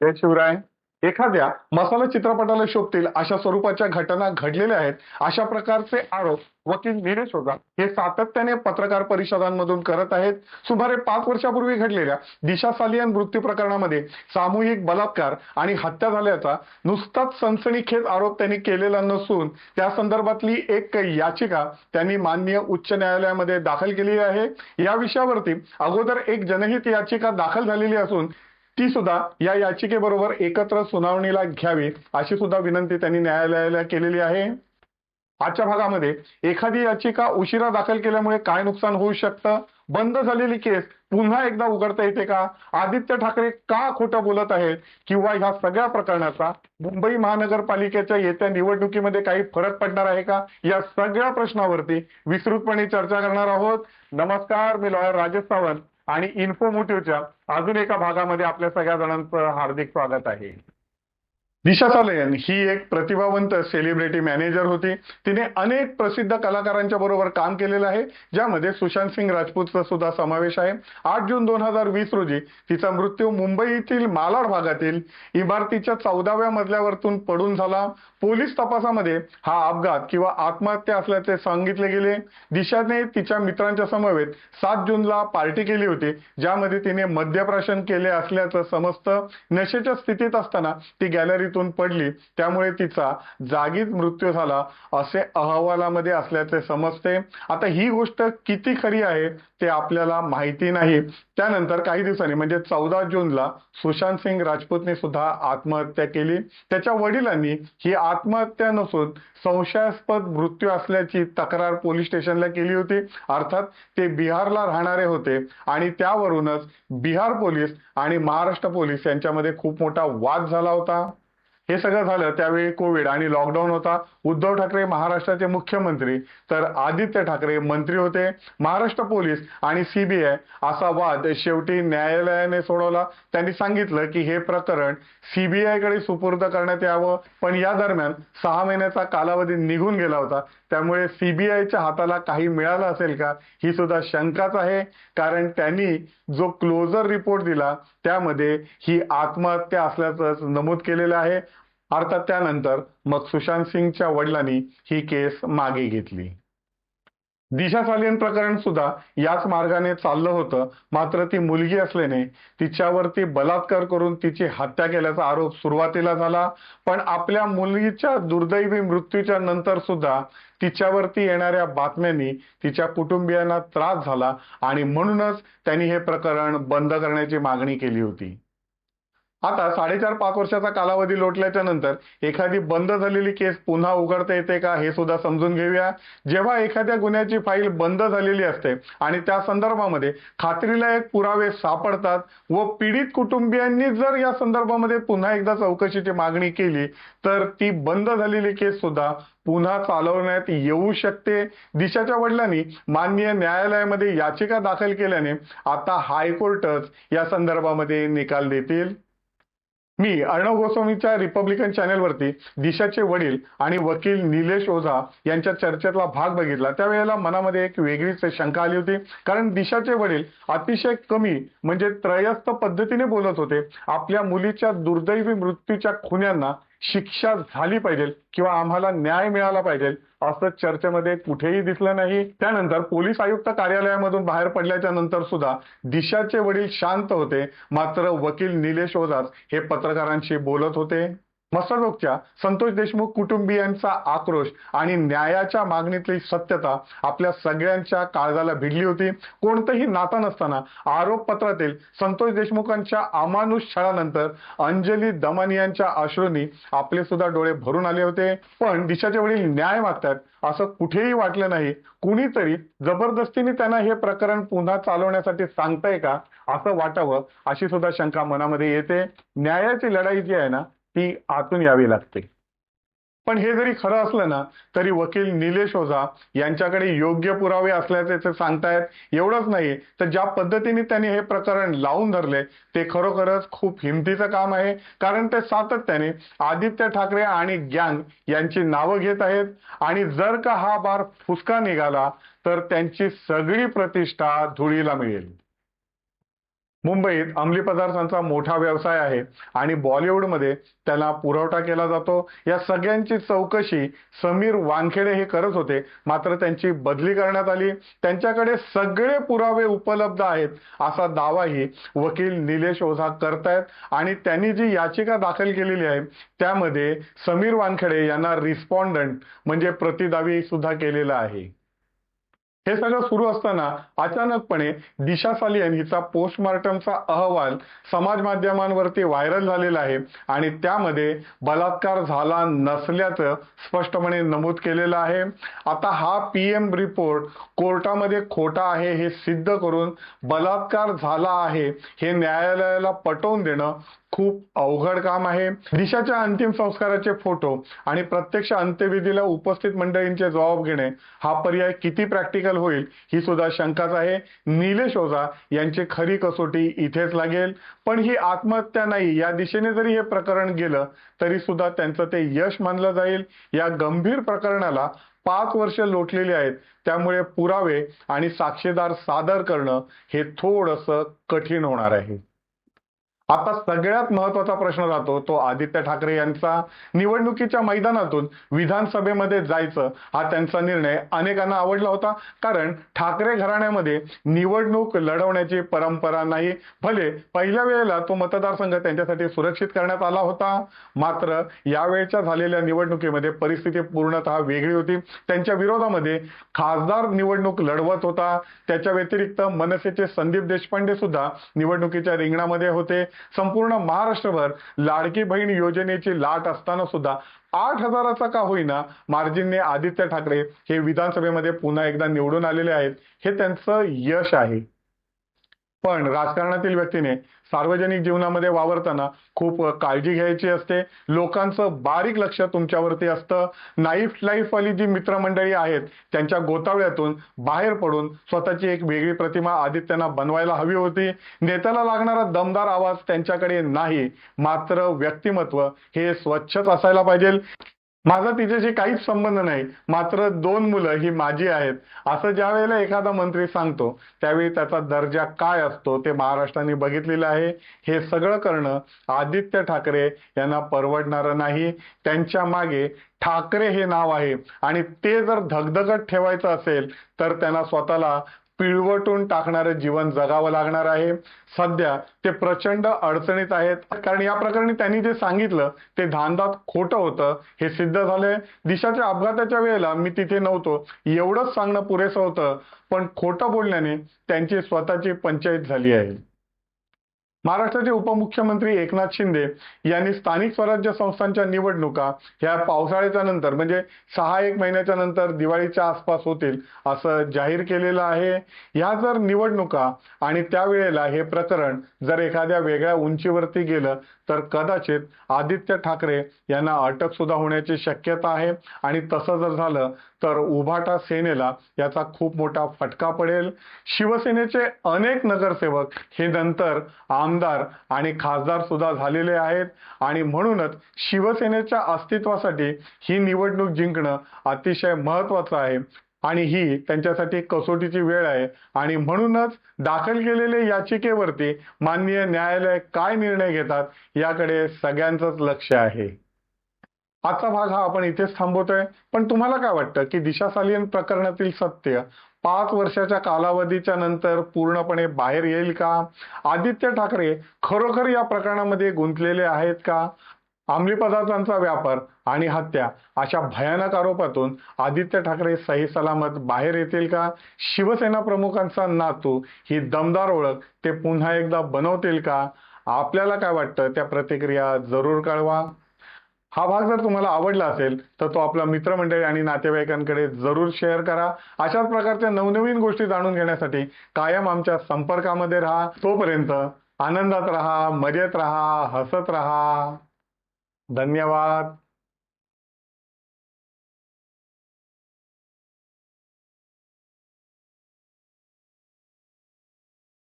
जय शिवराय. एखाद्या मसाला चित्रपटाला शोभतील अशा स्वरूपाच्या घटना घडलेल्या आहेत अशा प्रकारचे आरोप वकील निलेश ओझा हे सातत्याने पत्रकार परिषदांमधून करत आहेत. सुमारे पाच वर्षापूर्वी घडलेल्या दिशा सालियन मृत्यू प्रकरणामध्ये सामूहिक बलात्कार आणि हत्या झाल्याचा नुसताच सनसणीखेज आरोप त्यांनी केलेला नसून त्या संदर्भातली एक याचिका त्यांनी माननीय उच्च न्यायालयामध्ये दाखल केली आहे. या विषयावरती अगोदर एक जनहित याचिका दाखल झालेली असून ती सुद्धा या याचिकेबरोबर एकत्र सुनावणीला घ्यावी अशी सुद्धा विनंती त्यांनी न्यायालयाला केलेली आहे. आजच्या भागामध्ये एखादी याचिका उशिरा दाखल केल्यामुळे काय नुकसान होऊ शकतं? बंद झालेली केस पुन्हा एकदा उघडता येते का? आदित्य ठाकरे का खोटं बोलत आहेत? किंवा ह्या सगळ्या प्रकरणाचा मुंबई महानगरपालिकेच्या येत्या निवडणुकीमध्ये काही फरक पडणार आहे का? या सगळ्या प्रश्नावरती विस्तृतपणे चर्चा करणार आहोत. नमस्कार मी लॉयर राजेश सावंत. आणि इन्फोमोटिव्हच्या अजून एका भागामध्ये आपल्या सगळ्या जणांचं हार्दिक स्वागत आहे. दिशा सालयन ही एक प्रतिभावंत सेलिब्रिटी मॅनेजर होती. तिने अनेक प्रसिद्ध कलाकारांच्या बरोबर काम केलेलं आहे ज्यामध्ये सुशांत सिंग राजपूतचा सुद्धा समावेश आहे. आठ जून दोन हजार वीस रोजी तिचा मृत्यू मुंबईतील मालाड भागातील इमारतीच्या चौदाव्या मजल्यावरतून पडून झाला. पोलीस तपासामध्ये हा अपघात किंवा आत्महत्या असल्याचे सांगितले गेले. दिशाने तिच्या मित्रांच्या समवेत सात जूनला पार्टी केली होती ज्यामध्ये तिने मद्यप्राशन केले असल्याचं समजतं. नशेच्या स्थितीत असताना ती गॅलरीत गाडीतून पडली त्यामुळे तिचा जागीच मृत्यू झाला असे अहवालामध्ये असल्याचे समजते. आता ही गोष्ट किती खरी आहे ते आपल्याला माहिती नाही. त्यानंतर काही दिवसांनी म्हणजे चौदा जूनला सुशांत सिंग राजपूतने सुद्धा आत्महत्या केली. त्याच्या वडिलांनी ही आत्महत्या नसून संशयास्पद मृत्यू असल्याची तक्रार पोलीस स्टेशनला केली होती. अर्थात ते बिहारला राहणारे होते आणि त्यावरूनच बिहार पोलीस आणि महाराष्ट्र पोलीस यांच्यामध्ये खूप मोठा वाद झाला होता. हे सगळं झालं त्यावेळी कोविड आणि लॉकडाऊन होता. उद्धव ठाकरे महाराष्ट्राचे मुख्यमंत्री तर आदित्य ठाकरे मंत्री होते. महाराष्ट्र पोलीस आणि सीबीआय असा वाद शेवटी न्यायालयाने सोडवला. त्यांनी सांगितलं की हे प्रकरण सीबीआयकडे सुपूर्द करण्यात यावं पण या दरम्यान सहा महिन्याचा कालावधी निघून गेला होता. त्यामुळे सीबीआयच्या हाताला काही मिळालं असेल का ही सुद्धा शंकाच आहे. कारण त्यांनी जो क्लोजर रिपोर्ट दिला त्यामध्ये ही आत्महत्या असल्याचं नमूद केलेलं आहे. अर्थात त्यानंतर मग सुशांत सिंगच्या वडिलांनी ही केस मागे घेतली. दिशा सालियन प्रकरण सुद्धा याच मार्गाने चाललं होतं. मात्र ती मुलगी असल्याने तिच्यावरती बलात्कार करून तिची हत्या केल्याचा आरोप सुरुवातीला झाला. पण आपल्या मुलगीच्या दुर्दैवी मृत्यूच्या नंतर सुद्धा तिच्यावरती येणाऱ्या बातम्यांनी तिच्या कुटुंबियांना त्रास झाला आणि म्हणूनच त्यांनी हे प्रकरण बंद करण्याची मागणी केली होती. आता साडेचार पाच वर्षाचा कालावधी लोटल्याच्या नंतर एखादी बंद झालेली केस पुन्हा उघडता येते का हे सुद्धा समजून घेऊया. जेव्हा एखाद्या गुन्ह्याची फाईल बंद झालेली असते आणि त्या संदर्भामध्ये खात्रीलायक पुरावे सापडतात व पीडित कुटुंबियांनी जर या संदर्भामध्ये पुन्हा एकदा चौकशीची मागणी केली तर ती बंद झालेली केस सुद्धा पुन्हा चालवण्यात येऊ शकते. दिशाच्या वडिलांनी माननीय न्यायालयामध्ये याचिका दाखल केल्याने आता हायकोर्टच या संदर्भामध्ये निकाल देतील. मी अर्णव गोस्वामीच्या रिपब्लिकन चॅनेलवरती दिशाचे वडील आणि वकील निलेश ओझा यांच्या चर्चेतला भाग बघितला. त्यावेळेला मनामध्ये एक वेगळीच शंका आली होती. कारण दिशाचे वडील अतिशय कमी म्हणजे त्रयस्थ पद्धतीने बोलत होते. आपल्या मुलीच्या दुर्दैवी मृत्यूच्या खुन्यांना शिक्षा झाली पाहिजे किंवा आम्हाला न्याय मिळाला पाहिजे असं चर्चेमध्ये कुठेही दिसलं नाही. त्यानंतर पोलीस आयुक्त कार्यालयामधून बाहेर पडल्याच्या नंतर सुद्धा दिशाचे वडील शांत होते. मात्र वकील निलेश ओझाच हे पत्रकारांशी बोलत होते. मसररोगच्या संतोष देशमुख कुटुंबियांचा आक्रोश आणि न्यायाच्या मागणीतली सत्यता आपल्या सगळ्यांच्या काळजाला भिडली होती. कोणतंही नाता नसताना आरोपपत्रातील संतोष देशमुखांच्या अमानुष छळानंतर अंजली दमानियांच्या अश्रूंनी आपले सुद्धा डोळे भरून आले होते. पण दिशाच्या वडील न्याय मागतात असं कुठेही वाटलं नाही. कुणीतरी जबरदस्तीने त्यांना हे प्रकरण पुन्हा चालवण्यासाठी सांगताय का असं वाटावं अशी सुद्धा शंका मनामध्ये येते. न्यायाची लढाई जी आहे ना ती आतून यावी लागते. पण हे जरी खरं असलं ना तरी वकील निलेश ओझा यांच्याकडे योग्य पुरावे असल्याचे ते सांगतायत. एवढंच नाही तर ज्या पद्धतीने त्यांनी हे प्रकरण लावून धरले ते खरोखरच खूप हिमतीचं काम आहे. कारण ते सातत्याने आदित्य ठाकरे आणि गँग यांची नावं घेत आहेत. आणि जर का हा बार फुसका निघाला तर त्यांची सगळी प्रतिष्ठा धुळीला मिळेल. मुंबईत अंमली पदार्थांचा मोठा व्यवसाय आहे आणि बॉलिवूडमध्ये त्याला पुरवठा केला जातो. या सगळ्यांची चौकशी समीर वानखेडे हे करत होते. मात्र त्यांची बदली करण्यात आली. त्यांच्याकडे सगळे पुरावे उपलब्ध आहेत असा दावाही वकील निलेश ओझा करतायत आणि त्यांनी जी याचिका दाखल केलेली आहे त्यामध्ये समीर वानखेडे यांना रिस्पॉन्डंट म्हणजे प्रतिदावी सुद्धा केलेला आहे. हे सगळं सुरू असताना अचानकपणे दिशा सालियन हिचा पोस्टमॉर्टमचा अहवाल समाज माध्यमांवरती व्हायरल झालेला आहे आणि त्यामध्ये बलात्कार झाला नसल्याचं स्पष्टपणे नमूद केलेलं आहे. आता हा पी एम रिपोर्ट कोर्टामध्ये खोटा आहे हे सिद्ध करून बलात्कार झाला आहे हे न्यायालयाला पटवून देणं खूप अवघड काम आहे. दिशाच्या अंतिम संस्काराचे फोटो आणि प्रत्यक्ष अंत्यविधीला उपस्थित मंडळींचे जबाब घेणे हा पर्याय किती प्रॅक्टिकल होईल ही सुद्धा शंकाच आहे. निलेश ओझा यांची खरी कसोटी इथेच लागेल. पण ही आत्महत्या नाही या दिशेने जरी हे प्रकरण गेलं तरी सुद्धा त्यांचं ते यश मानलं जाईल. या गंभीर प्रकरणाला पाच वर्ष लोटलेली आहेत. त्यामुळे पुरावे आणि साक्षीदार सादर करणं हे थोडंसं कठीण होणार आहे. आता सगळ्यात महत्त्वाचा प्रश्न राहतो तो आदित्य ठाकरे यांचा निवडणुकीच्या मैदानातून विधानसभेमध्ये जायचं हा त्यांचा निर्णय अनेकांना आवडला होता. कारण ठाकरे घराण्यामध्ये निवडणूक लढवण्याची परंपरा नाही. भले पहिल्या वेळेला तो मतदारसंघ त्यांच्यासाठी सुरक्षित करण्यात आला होता. मात्र यावेळच्या झालेल्या निवडणुकीमध्ये परिस्थिती पूर्णतः वेगळी होती. त्यांच्या विरोधामध्ये खासदार निवडणूक लढवत होता. त्याच्या व्यतिरिक्त मनसेचे संदीप देशपांडे सुद्धा निवडणुकीच्या रिंगणामध्ये होते. संपूर्ण महाराष्ट्रभर लाडकी बहीण योजनेची लाट असताना सुद्धा आठ हजाराचा का होईना मार्जिनने आदित्य ठाकरे हे विधानसभेमध्ये पुन्हा एकदा निवडून आलेले आहेत. हे त्यांचं यश आहे. पण राजकारणातील व्यक्तीने सार्वजनिक जीवनामध्ये वावरताना खूप काळजी घ्यायची असते. लोकांचं बारीक लक्ष तुमच्यावरती असतं. नाईफ लाईफ वाली जी मित्रमंडळी आहेत त्यांच्या गोतावळ्यातून बाहेर पडून स्वतःची एक वेगळी प्रतिमा आदित्यांना बनवायला हवी होती. नेत्याला लागणारा दमदार आवाज त्यांच्याकडे नाही. मात्र व्यक्तिमत्व हे स्वच्छच असायला पाहिजे. माझा तिच्याशी काहीच संबंध नाही. मात्र दोन मुलं ही माझी आहेत. असं ज्या वेळेला एखादा मंत्री सांगतो त्यावेळी त्याचा दर्जा काय असतो ते महाराष्ट्राने बघितलेलं आहे. हे सगळं करणं आदित्य ठाकरे यांना परवडणारं नाही. त्यांच्या मागे ठाकरे हे नाव आहे. आणि ते जर धगधगत ठेवायचं असेल तर त्यांना स्वतःला पिळवटून टाकणारं जीवन जगावं लागणार आहे. सध्या ते प्रचंड अडचणीत आहेत. कारण या प्रकरणी त्यांनी जे सांगितलं ते धांदात खोटं होतं. हे सिद्ध झालंय. दिशाच्या अपघाताच्या वेळेला मी तिथे नव्हतो. एवढंच सांगणं पुरेसं होतं. पण खोटं बोलण्याने त्यांची स्वतःची पंचायत झाली आहे. महाराष्ट्राचे उपमुख्यमंत्री एकनाथ शिंदे यांनी स्थानिक स्वराज्य संस्थांच्या निवडणुका ह्या पावसाळ्याच्या नंतर म्हणजे सहा एक महिन्याच्या नंतर दिवाळीच्या आसपास होतील असं जाहीर केलेलं आहे. ह्या जर निवडणुका आणि त्यावेळेला हे प्रकरण जर एखाद्या वेगळ्या उंचीवरती गेलं तर कदाचित आदित्य ठाकरे यांना अटक सुद्धा होण्याची शक्यता आहे. आणि तसं जर झालं तर उभाटा सेनेला याचा खूप मोठा फटका पडेल. शिवसेनेचे अनेक नगरसेवक हे नंतर आमदार आणि खासदार सुद्धा झालेले आहेत. आणि म्हणूनच शिवसेनेच्या अस्तित्वासाठी ही निवडणूक जिंकणं अतिशय महत्वाचं आहे. आणि ही त्यांच्यासाठी कसोटीची वेळ आहे. आणि म्हणूनच दाखल केलेल्या याचिकेवरती माननीय न्यायालय काय निर्णय घेतात याकडे सगळ्यांचंच लक्ष आहे. आजचा भाग हा आपण इथेच थांबवतोय. पण तुम्हाला काय वाटतं की दिशा सालियन प्रकरणातील सत्य पाच वर्षाच्या कालावधीच्या नंतर पूर्णपणे बाहेर येईल का? आदित्य ठाकरे खरोखर या प्रकरणामध्ये गुंतलेले आहेत का? अंमली पदार्थांचा व्यापार आणि हत्या अशा भयानक आरोपातून आदित्य ठाकरे सही सलामत बाहेर येतील का? शिवसेना प्रमुखांचा नातू ही दमदार ओळख ते पुन्हा एकदा बनवतील का? आपल्याला काय वाटतं? त्या प्रतिक्रिया जरूर कळवा. हा भाग जर तुम्हाला आवडला असेल तर तो आपल्या मित्रमंडळी आणि नातेवाईकांकडे जरूर शेअर करा. अशाच प्रकारच्या नवनवीन गोष्टी जाणून घेण्यासाठी कायम आमच्या संपर्कामध्ये राहा. तोपर्यंत आनंदात राहा मजेत राहा हसत राहा. धन्यवाद.